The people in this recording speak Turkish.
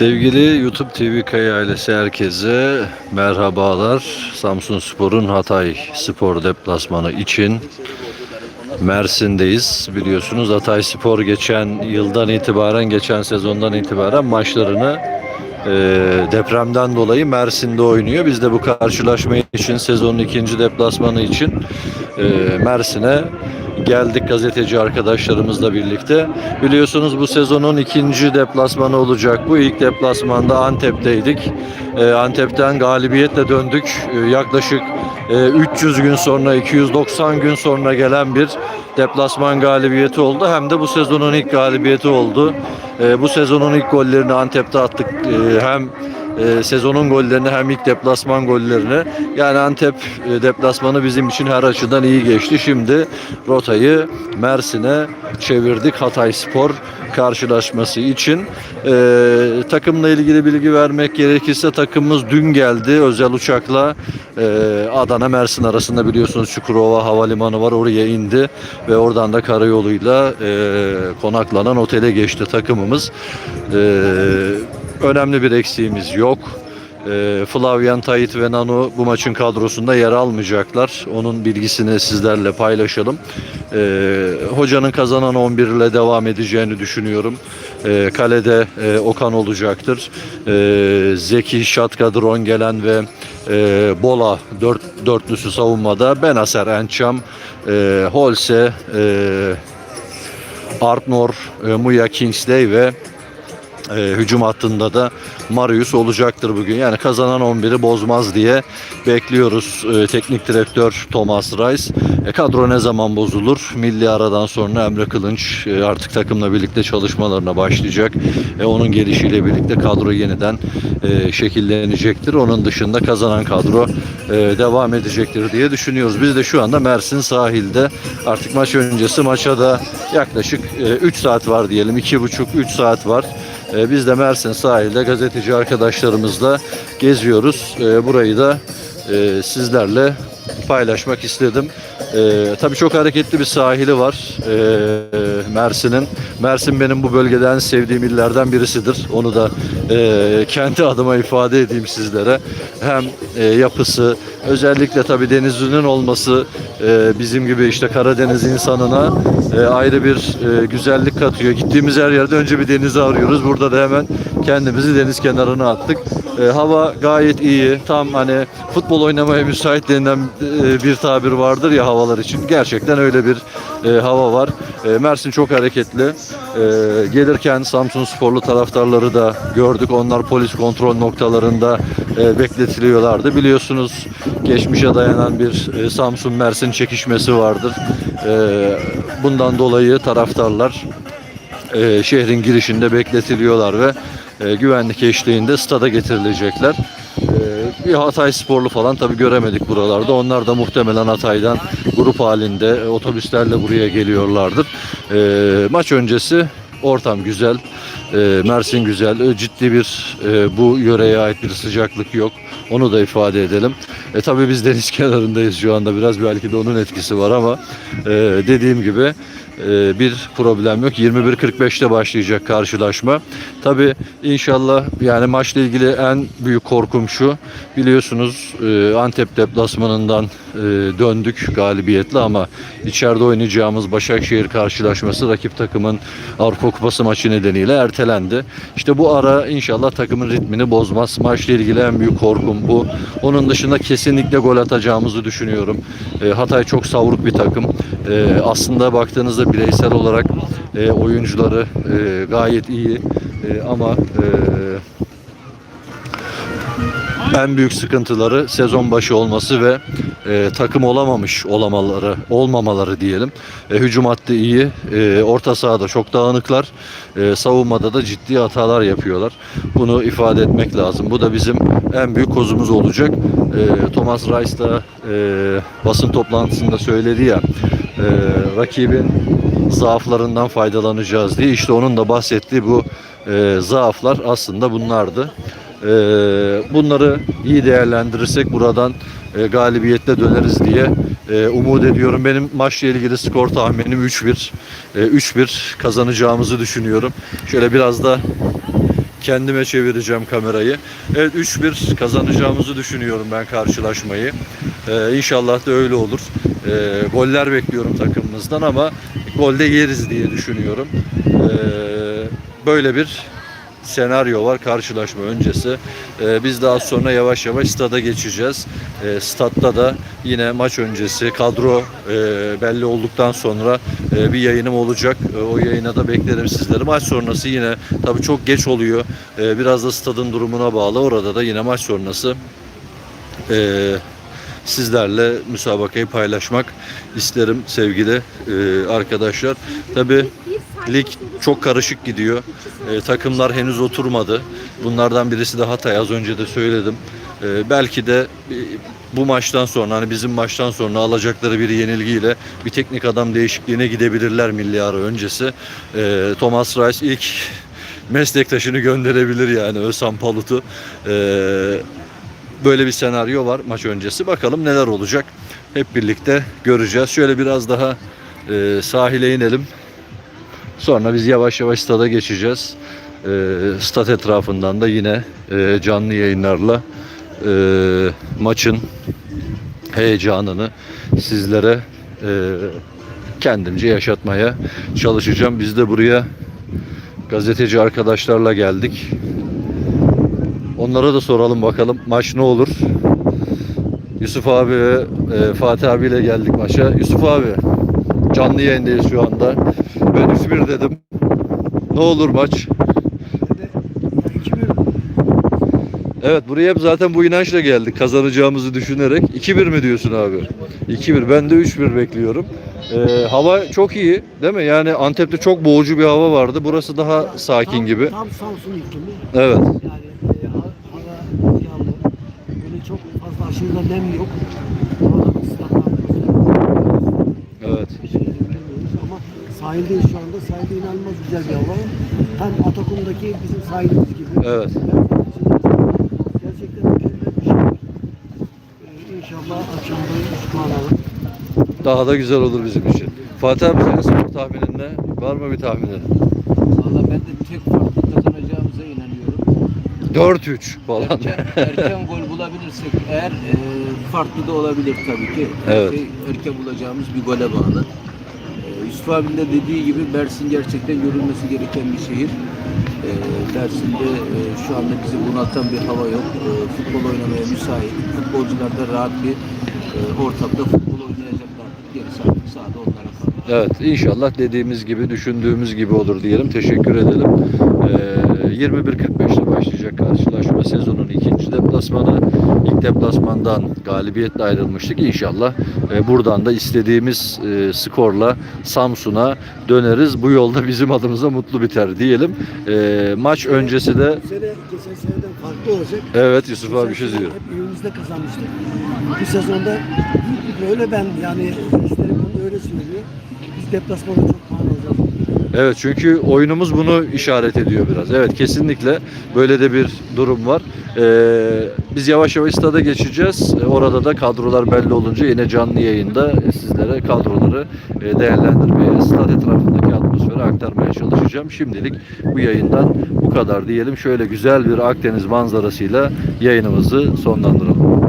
Sevgili YouTube TV Kaya ailesi herkese merhabalar. Samsun Spor'un Hatay Spor deplasmanı için Mersin'deyiz. Biliyorsunuz Hatay Spor geçen yıldan itibaren, geçen sezondan itibaren maçlarını e, depremden dolayı Mersin'de oynuyor. Biz de bu karşılaşma için sezonun ikinci deplasmanı için e, Mersin'e geldik gazeteci arkadaşlarımızla birlikte. Biliyorsunuz bu sezonun ikinci deplasmanı olacak. Bu ilk deplasmanda Antep'teydik. E, Antep'ten galibiyetle döndük. E, yaklaşık e, 300 gün sonra 290 gün sonra gelen bir deplasman galibiyeti oldu. Hem de bu sezonun ilk galibiyeti oldu. E, bu sezonun ilk gollerini Antep'te attık. E, hem e, sezonun gollerini hem ilk deplasman gollerini. Yani Antep e, deplasmanı bizim için her açıdan iyi geçti. Şimdi rotayı Mersin'e çevirdik Hatay Spor karşılaşması için. E, takımla ilgili bilgi vermek gerekirse takımımız dün geldi özel uçakla e, Adana Mersin arasında biliyorsunuz Çukurova Havalimanı var oraya indi ve oradan da karayoluyla e, konaklanan otele geçti takımımız. E, önemli bir eksiğimiz yok. E, Flavien Tayit ve Nanu bu maçın kadrosunda yer almayacaklar. Onun bilgisini sizlerle paylaşalım. E, hocanın kazanan 11 ile devam edeceğini düşünüyorum. E, kalede e, Okan olacaktır. E, Zeki Şatkadron gelen ve e, Bola dört, dörtlüsü savunmada. Benaser Ençam, e, Holse, e, Artnor, e, Muya Kingsley ve e, hücum hattında da Marius olacaktır bugün. Yani kazanan 11'i bozmaz diye bekliyoruz e, teknik direktör Thomas Reis. E, kadro ne zaman bozulur? Milli aradan sonra Emre Kılınç e, artık takımla birlikte çalışmalarına başlayacak. E, onun gelişiyle birlikte kadro yeniden e, şekillenecektir. Onun dışında kazanan kadro e, devam edecektir diye düşünüyoruz. Biz de şu anda Mersin sahilde artık maç öncesi maça da yaklaşık 3 saat var diyelim. 2,5-3 saat var. E, Biz de Mersin sahilde gazeteci arkadaşlarımızla geziyoruz. E, Burayı da e, sizlerle paylaşmak istedim. E, tabii çok hareketli bir sahili var e, Mersin'in. Mersin benim bu bölgeden sevdiğim illerden birisidir. Onu da e, kendi adıma ifade edeyim sizlere. Hem e, yapısı, özellikle tabii denizinin olması e, bizim gibi işte Karadeniz insanına e, ayrı bir e, güzellik katıyor. Gittiğimiz her yerde önce bir denizi arıyoruz. Burada da hemen kendimizi deniz kenarına attık. E, hava gayet iyi. Tam hani futbol oynamaya müsait denilen e, bir tabir vardır ya havalar için. Gerçekten öyle bir e, hava var. E, Mersin çok hareketli. E, gelirken Samsun sporlu taraftarları da gördük. Onlar polis kontrol noktalarında e, bekletiliyorlardı. Biliyorsunuz geçmişe dayanan bir e, Samsun Mersin çekişmesi vardır. E, bundan dolayı taraftarlar e, şehrin girişinde bekletiliyorlar ve e, güvenlik eşliğinde stada getirilecekler. E, bir Hatay sporlu falan tabi göremedik buralarda. Onlar da muhtemelen Hatay'dan grup halinde otobüslerle buraya geliyorlardır. E, maç öncesi ortam güzel. E, Mersin güzel. E, ciddi bir e, bu yöreye ait bir sıcaklık yok. Onu da ifade edelim. E tabii biz deniz kenarındayız şu anda. Biraz belki de onun etkisi var ama e, dediğim gibi bir problem yok. 21.45'te başlayacak karşılaşma. Tabii inşallah yani maçla ilgili en büyük korkum şu. Biliyorsunuz e, Antep deplasmanından e, döndük galibiyetle ama içeride oynayacağımız Başakşehir karşılaşması rakip takımın Avrupa Kupası maçı nedeniyle ertelendi. İşte bu ara inşallah takımın ritmini bozmaz. Maçla ilgili en büyük korkum bu. Onun dışında kesinlikle gol atacağımızı düşünüyorum. E, Hatay çok savruk bir takım. Aslında baktığınızda bireysel olarak e, oyuncuları e, gayet iyi E, ama e, en büyük sıkıntıları sezon başı olması ve e, takım olamamış olamaları, olmamaları diyelim. E, hücum hattı iyi, e, orta sahada çok dağınıklar, e, savunmada da ciddi hatalar yapıyorlar. Bunu ifade etmek lazım. Bu da bizim en büyük kozumuz olacak. E, Thomas Rice da e, basın toplantısında söyledi ya, e, rakibin zaaflarından faydalanacağız diye. İşte onun da bahsettiği bu e, zaaflar aslında bunlardı. Ee, bunları iyi değerlendirirsek buradan e, galibiyetle döneriz diye e, umut ediyorum. Benim maçla ilgili skor tahminim 3-1. E, 3-1 kazanacağımızı düşünüyorum. Şöyle biraz da kendime çevireceğim kamerayı. Evet 3-1 kazanacağımızı düşünüyorum ben karşılaşmayı. Ee, inşallah da öyle olur. Ee, goller bekliyorum takımımızdan ama golde yeriz diye düşünüyorum. Ee, böyle bir senaryo var karşılaşma öncesi. Ee, biz daha sonra yavaş yavaş stada geçeceğiz. Ee, statta da yine maç öncesi kadro e, belli olduktan sonra e, bir yayınım olacak. E, o yayına da beklerim sizleri. Maç sonrası yine tabii çok geç oluyor. E, biraz da stadın durumuna bağlı. Orada da yine maç sonrası e, sizlerle müsabakayı paylaşmak isterim sevgili e, arkadaşlar. Tabii lig çok karışık gidiyor. E, takımlar henüz oturmadı. Bunlardan birisi de Hatay. Az önce de söyledim. E, belki de e, bu maçtan sonra hani bizim maçtan sonra alacakları bir yenilgiyle bir teknik adam değişikliğine gidebilirler milli ara öncesi. E, Thomas Rice ilk meslektaşını gönderebilir yani Özhan Palut'u. E, böyle bir senaryo var maç öncesi. Bakalım neler olacak. Hep birlikte göreceğiz. Şöyle biraz daha e, sahile inelim. Sonra biz yavaş yavaş stada geçeceğiz. E, stat etrafından da yine e, canlı yayınlarla e, maçın heyecanını sizlere e, kendimce yaşatmaya çalışacağım. Biz de buraya gazeteci arkadaşlarla geldik. Onlara da soralım bakalım maç ne olur. Yusuf abi ve e, Fatih abiyle geldik maça. Yusuf abi canlı yayındayız şu anda. Ben 3-1 dedim. Ne olur maç? Evet buraya hep zaten bu inançla geldik kazanacağımızı düşünerek. 2-1 mi diyorsun abi? 2-1. Ben de 3-1 bekliyorum. Ee, hava çok iyi değil mi? Yani Antep'te çok boğucu bir hava vardı. Burası daha sakin Tam- gibi. Tam Samsun iklimi. Evet. Yani e, ha- hava yağmur. Böyle çok fazla aşırı da nem yok. Islaklık. Evet. Bir şey bilmiyoruz ama sahildeyiz şu anda. Sahilde inanılmaz güzel bir hava. Tam Atakum'daki bizim sahilimiz gibi. Evet. Gerçekten mükemmel bir şey. Ee, İnşallah akşamda 3 puan alır. Daha da güzel olur bizim için. Fatih abi senin skor tahminin ne? Var mı bir tahminin? Valla ben de tek farklı. 4-3 falan. Erken, erken gol bulabilirsek eğer e, farklı da olabilir tabii ki. Evet. Şey, erken bulacağımız bir gole bağlı. E, Yusuf abinin de dediği gibi Mersin gerçekten görülmesi gereken bir şehir. E, Mersin'de e, şu anda bizi bunaltan bir hava yok. E, futbol oynamaya müsait. Futbolcular da rahat bir e, ortamda futbol oynayacaklardır. Gerisi artık sahada kalmış. Evet inşallah dediğimiz gibi düşündüğümüz gibi olur diyelim. Teşekkür edelim. Ee, 21.45'te başlayacak karşılaşma sezonun ikinci deplasmanı. İlk deplasmandan galibiyetle ayrılmıştık. İnşallah e, buradan da istediğimiz e, skorla Samsun'a döneriz. Bu yolda bizim adımıza mutlu biter diyelim. E, maç öncesi de sene geçen seneden farklı olacak. evet Yusuf abi bir şey diyor. Hep evimizde kazanmıştık. Bu sezonda böyle ben yani onu öyle söylüyor. Deplasmanda çok. Evet çünkü oyunumuz bunu işaret ediyor biraz. Evet kesinlikle böyle de bir durum var. Ee, biz yavaş yavaş stada geçeceğiz. Ee, Orada da kadrolar belli olunca yine canlı yayında sizlere kadroları e, değerlendirmeye, stad etrafındaki atmosferi aktarmaya çalışacağım. Şimdilik bu yayından bu kadar diyelim. Şöyle güzel bir Akdeniz manzarasıyla yayınımızı sonlandıralım.